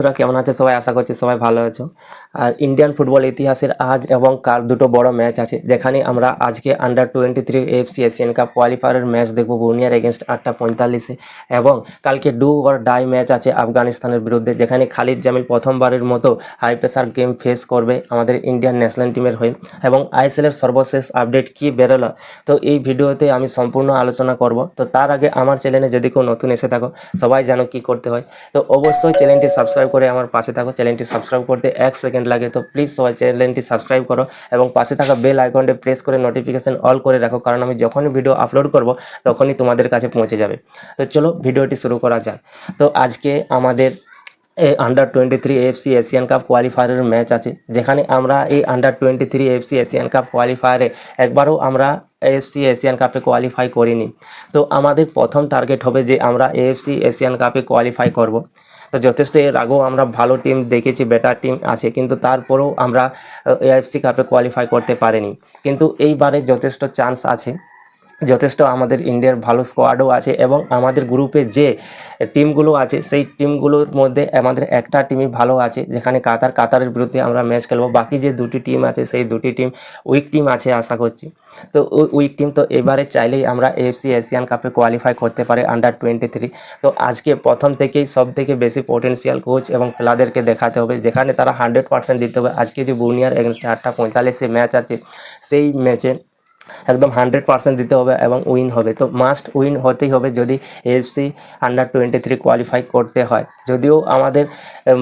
তোরা কেমন আছে? সবাই আশা করছি সবাই ভালো আছো। আর ইন্ডিয়ান ফুটবল ইতিহাসের আজ এবং কাল দুটো বড় ম্যাচ আছে, যেখানে আমরা আজকে under twenty three FC Asian cup কোয়ালিফায়ারের match দেখব বুনিয়ার এগেনস্ট আটটা পঁয়তাল্লিশে। এবং কালকে ডু অর ডাই ম্যাচ আছে আফগানিস্তানের বিরুদ্ধে, যেখানে খালিদ জামিল প্রথমবারের মতো হাই প্রেসার গেম ফেস করবে আমাদের ইন্ডিয়ান ন্যাশনাল টিমের হয়ে। এবং আইএসএলের সর্বশেষ আপডেট কী বেরোলো? তো এই ভিডিওতে আমি সম্পূর্ণ আলোচনা করব। তো তার আগে আমার চ্যানেলে যদি কেউ নতুন এসে থাকো, সবাই জানো কি করতে হয়। তো অবশ্যই চ্যানেলটি সাবস্ক্রাইব করে আমার পাশে থাকো, চ্যানেলটি সাবস্ক্রাইব করতে এক সেকেন্ড লাগে। তো প্লিজ সবাই চ্যানেলটি সাবস্ক্রাইব করো এবং পাশে থাকা বেল আইকনটি প্রেস করে নোটিফিকেশন অল করে রাখো, কারণ আমি যখনই ভিডিও আপলোড করব, তখনই তোমাদের কাছে পৌঁছে যাবে। তো চলো ভিডিওটি শুরু করা যাক। তো আজকে আমাদের under twenty three FC Asian cup কোয়ালিফায়ারের match আছে, যেখানে আমরা এই under twenty three FC Asian cup কোয়ালিফায়ারে একবারও আমরা এএফসি এশিয়ান কাপে কোয়ালিফাই করিনি। তো আমাদের প্রথম টার্গেট হবে যে আমরা এএফসি এশিয়ান কাপে কোয়ালিফাই করব। তো যথেষ্ট এর আগেও আমরা ভালো টিম দেখেছি বেটার টিম আছে, কিন্তু তারপরেও আমরা এআইএফসি কাপে কোয়ালিফাই করতে পারিনি। কিন্তু এইবারে যথেষ্ট চান্স আছে। যথেষ্ট আমাদের ইন্ডিয়ার ভালো স্কোয়াডও আছে এবং আমাদের গ্রুপে যে টিমগুলো আছে, সেই টিমগুলোর মধ্যে আমাদের একটা টিমই ভালো আছে, যেখানে কাতার, কাতারের বিরুদ্ধে আমরা ম্যাচ খেলব। বাকি যে দুটি টিম আছে, সেই দুটি টিম উইক টিম আছে আশা করছি। তো উইক টিম তো এবারে চাইলেই আমরা এফসি এশিয়ান কাপে কোয়ালিফাই করতে পারে আন্ডার টোয়েন্টি থ্রি তো আজকে প্রথম থেকেই সব থেকে বেশি পোটেন্সিয়াল কোচ এবং প্লেয়ারদেরকে দেখাতে হবে, যেখানে তারা হান্ড্রেড পার্সেন্ট দিতে হবে। আজকে যে বুনিয়ার এগেনস্টে আটটা পঁয়তাল্লিশে ম্যাচ আছে, সেই ম্যাচে একদম হান্ড্রেড পার্সেন্ট দিতে হবে এবং উইন হবে। তো মাস্ট উইন হতেই হবে যদি FC under twenty three qualify করতে হয়। যদিও আমাদের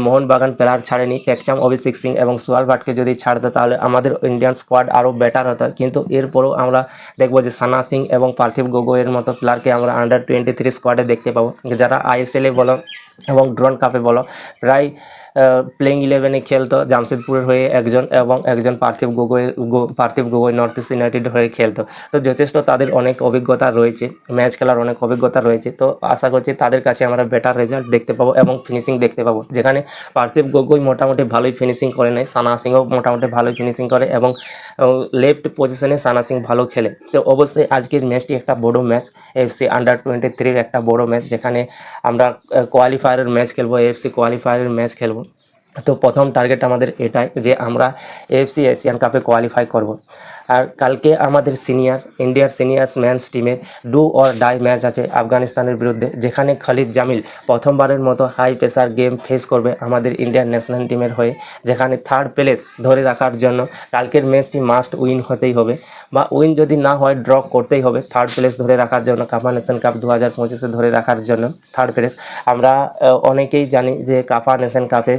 মোহনবাগান প্লেয়ার ছাড়েনি টেকচাম অভিষেক সিং এবং সোয়াল ভাটকে যদি ছাড়তো, তাহলে আমাদের ইন্ডিয়ান স্কোয়াড আরও বেটার হতো। কিন্তু এরপরেও আমরা দেখব যে সানা সিং এবং পার্থিব গগৈয়ের মতো প্লেয়ারকে আমরা আন্ডার টোয়েন্টি থ্রি স্কোয়াডে দেখতে পাবো। যারা আইএসএলে বলো এবং ড্রোন কাপে বলো। প্রায় প্লেইং ইলেভেনে খেলতো জামশেদপুরের হয়ে একজন এবং একজন পার্থিব গগৈ পার্থিব গগৈ নর্থ ইস্ট ইউনাইটেড হয়ে খেলতো। তো যথেষ্ট তাদের অনেক অভিজ্ঞতা রয়েছে ম্যাচ খেলার অনেক অভিজ্ঞতা রয়েছে। তো আশা করছি তাদের কাছে আমরা বেটার রেজাল্ট দেখতে পাবো এবং ফিনিশিং দেখতে পাবো। যেখানে পার্থিব গগৈ মোটামুটি ভালোই ফিনিশিং করে নেয়, সানা সিংও মোটামুটি ভালোই ফিনিশিং করে এবং লেফট পজিশনে সানা সিং ভালো খেলে। তো অবশ্যই আজকের ম্যাচটি একটা বড় ম্যাচ এফসি আন্ডার টোয়েন্টি থ্রির একটা বড় ম্যাচ যেখানে আমরা কোয়ালিফায়ারের ম্যাচ খেলব এফসি কোয়ালিফায়ারের ম্যাচ খেলব। তো প্রথম টার্গেট আমাদের এটাই যে আমরা এফসি এশিয়ান কাপে কোয়ালিফাই করব। আর কালকে আমাদের সিনিয়র, ইন্ডিয়ার সিনিয়র্স ম্যানস টিমের ডু অর ডাই ম্যাচ আছে আফগানিস্তানের বিরুদ্ধে, যেখানে খালিদ জামিল প্রথমবারের মতো হাই প্রেসার গেম ফেস করবে আমাদের ইন্ডিয়ান ন্যাশনাল টিমের হয়ে, যেখানে থার্ড প্লেস ধরে রাখার জন্য কালকের ম্যাচটি মাস্ট উইন হতেই হবে বা উইন যদি না হয় ড্র করতেই হবে থার্ড প্লেস ধরে রাখার জন্য কাপা নেশন কাপ দু হাজার পঁচিশে ধরে রাখার জন্য থার্ড প্লেস আমরা অনেকেই জানি যে কাপা নেশন কাপে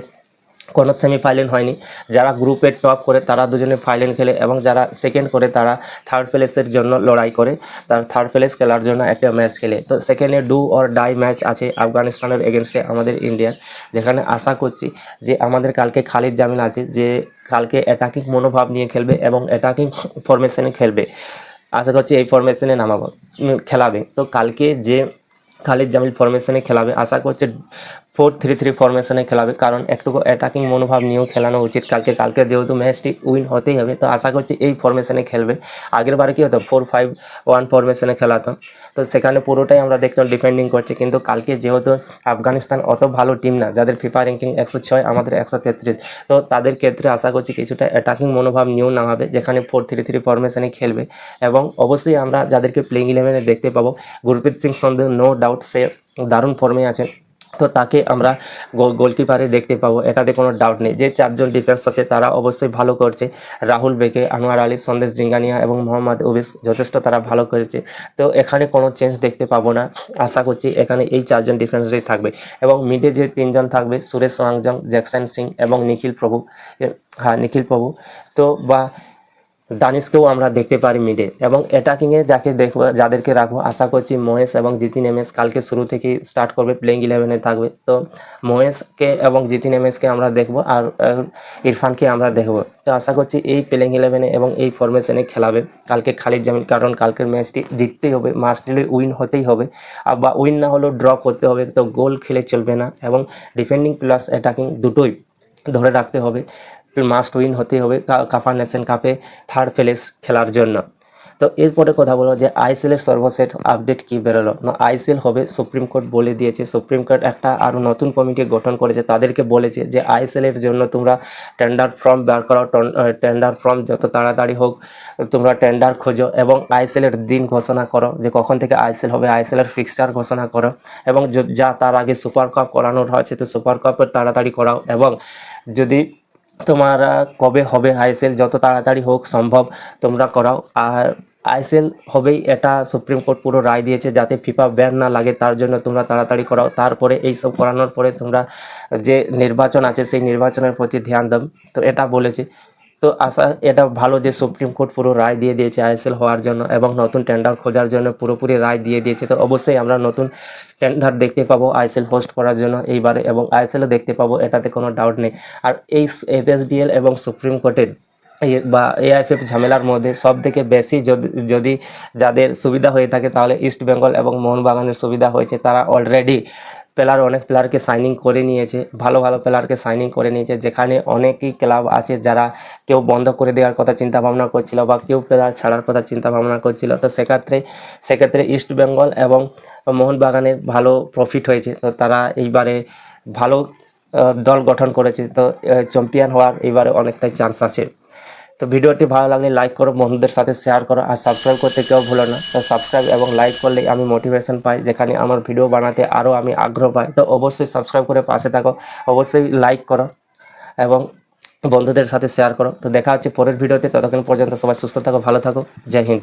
কোনো সেমিফাইনাল হয়নি। যারা গ্রুপে টপ করে, তারা দুজনে ফাইনাল খেলে এবং যারা সেকেন্ড করে, তারা থার্ড প্লেসের জন্য লড়াই করে। তার থার্ড প্লেস খেলার জন্য একটা ম্যাচ খেলে। তো সেকেন্ডে ডু অর ডাই ম্যাচ আছে আফগানিস্তানের এগেনস্টে আমাদের ইন্ডিয়ার যেখানে আশা করছি যে আমাদের কালকে খালিদ জামিল আছে, যে কালকে অ্যাটাকিং মনোভাব নিয়ে খেলবে এবং অ্যাটাকিং ফরমেশনে খেলবে। আশা করছি এই ফরমেশনে নামাবো খেলাবে। তো কালকে যে খালিদ জামিল ফরমেশনে খেলাবে, আশা করছে ফোর থ্রি থ্রি ফরমেশনে খেলাবে। কারণ একটু অ্যাটাকিং মনোভাব নিয়েও খেলানো উচিত। কালকে কালকে যেহেতু ম্যাচটি উইন হতেই হবে, তো আশা করছি এই ফরমেশনে খেলবে। আগের বার কী হতো? ফোর ফাইভ ওয়ান ফরমেশনে খেলাতো। তো সেখানে পুরোটাই আমরা দেখতাম ডিফেন্ডিং করছে। কিন্তু কালকে যেহেতু আফগানিস্তান অত ভালো টিম না, যাদের ফিফা র্যাঙ্কিং একশো ছয়, আমাদের একশো তেত্রিশ, তো তাদের ক্ষেত্রে আশা করছি কিছুটা অ্যাটাকিং মনোভাব নিয়েও না হবে যেখানে ফোর থ্রি থ্রি ফরমেশনে খেলবে। এবং অবশ্যই আমরা যাদেরকে প্লেইং ইলেভেনে দেখতে পাবো, গুরপ্রীত সিং সন্দেহ নো ডাউট সে দারুণ ফর্মে আছে। তো তাকে আমরা গোল গোলকিপারে দেখতে পাবো। এটাতে কোনো ডাউট নেই। যে চারজন ডিফেন্স আছে, তারা অবশ্যই ভালো করছে। রাহুল বেকে আনোয়ার আলী, সন্দেশ জিঙ্গানিয়া এবং মোহাম্মদ ওবিস যথেষ্ট তারা ভালো করেছে। তো এখানে কোনো চেঞ্জ দেখতে পাবো না। আশা করছি এখানে এই চারজন ডিফেন্সই থাকবে। এবং মিডে যে তিনজন থাকবে, সুরেশ ওয়াংজং জ্যাকসন সিং এবং নিখিল প্রভু। হ্যাঁ নিখিল প্রভু। তো বা দানিশকেও আমরা দেখতে পারি মিডে। এবং অ্যাটাকিংয়ে যাকে দেখব, যাদেরকে রাখব, আশা করছি মহেশ এবং জিতিন এমএস কালকে শুরু থেকেই স্টার্ট করবে প্লেইং ইলেভেনে থাকবে। তো মহেশকে এবং জিতিন এমএসকে আমরা দেখব আর ইরফানকে আমরা দেখব। তো আশা করছি এই প্লেইং ইলেভেনে এবং এই ফরমেশনে খেলাবে। কালকে খালিদ জামিল, কারণ কালকের ম্যাচটি জিততেই হবে মাস্টলি উইন হতেই হবে। বা উইন না হলেও ড্র করতে হবে, তো গোল খেলে চলবে না। এবং ডিফেন্ডিং প্লাস অ্যাটাকিং দুটোই ধরে রাখতে হবে। মাস্ট উইন হতে হবে কা- কাফা নেশন কাপে থার্ড প্লেস খেলার জন্য। তো এরপরে কথা বলো যে আইসিএল এর সর্বশেষ আপডেট কি বেরোলো? না আইসিএল হবে সুপ্রিম কোর্ট বলে দিয়েছে। সুপ্রিম কোর্ট একটা আরও নতুন কমিটি গঠন করেছে। তাদেরকে বলেছে যে আইসিএল এর জন্য তোমরা টেন্ডার ফর্ম বার করো টেন্ডার ফর্ম যত তাড়াতাড়ি হোক তোমরা টেন্ডার খোঁজো এবং আইসিএল এর দিন ঘোষণা করো যে কখন থেকে আইসিএল হবে। আইসিএল এর ফিক্সচার ঘোষণা করো এবং যা তার আগে সুপার কাপ করানোর হয়েছে, তো সুপার কাপের তাড়াতাড়ি করাও এবং যদি তোমরা কবে হবে আইএসএল? যত তাড়াতাড়ি হোক সম্ভব তোমরা করাও। আর আইএসএল হবেই এটা সুপ্রিম কোর্ট পুরো রায় দিয়েছে, যাতে ফিফা ব্যান না লাগে, তার জন্য তোমরা তাড়াতাড়ি করাও। তারপরে এইসব করানোর পরে তোমরা যে নির্বাচন আছে, সেই নির্বাচনের প্রতি ধ্যান দাও। তো এটা বলেছে। তো আশা, এটা ভালো যে সুপ্রিম কোর্ট পুরো রায় দিয়ে দিয়েছে আইএসএল হওয়ার জন্য এবং নতুন টেন্ডার খোঁজার জন্য পুরোপুরি রায় দিয়ে দিয়েছে। তো অবশ্যই আমরা নতুন টেন্ডার দেখতে পাবো আইএসএল হোস্ট করার জন্য এইবারে এবং আইএসএলও দেখতে পাবো, এটাতে কোনো ডাউট নেই। আর এই এফএসডিএল এবং সুপ্রিম কোর্টের বা এআইএফএফ ঝামেলার মধ্যে সব থেকে বেশি যদি যদি যাদের সুবিধা হয়ে থাকে তাহলে ইস্ট বেঙ্গল এবং মোহনবাগানের সুবিধা হয়েছে, তারা অলরেডি প্লেয়ার অনেক প্লেয়ারকে সাইনিং করে নিয়েছে, ভালো ভালো প্লেয়ারকে সাইনিং করে নিয়েছে, যেখানে অনেকই ক্লাব আছে যারা কেউ বন্ধ করে দেওয়ার কথা চিন্তা ভাবনা করছিল বা কেউ প্লেয়ার ছাড়ার কথা চিন্তা ভাবনা করছিল। তো সেক্ষেত্রে সেক্ষেত্রে ইস্ট বেঙ্গল এবং মোহনবাগানের ভালো প্রফিট হয়েছে। তো তারা এইবারে ভালো দল গঠন করেছে। তো চ্যাম্পিয়ন হওয়ার এইবারে অনেকটাই চান্স আছে। তো ভিডিওটি ভালো লাগলে লাইক করো, বন্ধুদের সাথে শেয়ার করো আর সাবস্ক্রাইব করতে কেউ ভুলো না। তো সাবস্ক্রাইব এবং লাইক করলে আমি মোটিভেশন পাই, যেখানে আমার ভিডিও বানাতে আরও আমি আগ্রহ পাই। তো অবশ্যই সাবস্ক্রাইব করে পাশে থাকো, অবশ্যই লাইক করো এবং বন্ধুদের সাথে শেয়ার করো। তো দেখা হচ্ছে পরের ভিডিওতে, ততক্ষণ পর্যন্ত সবাই সুস্থ থাকো, ভালো থাকো। জয় হিন্দ।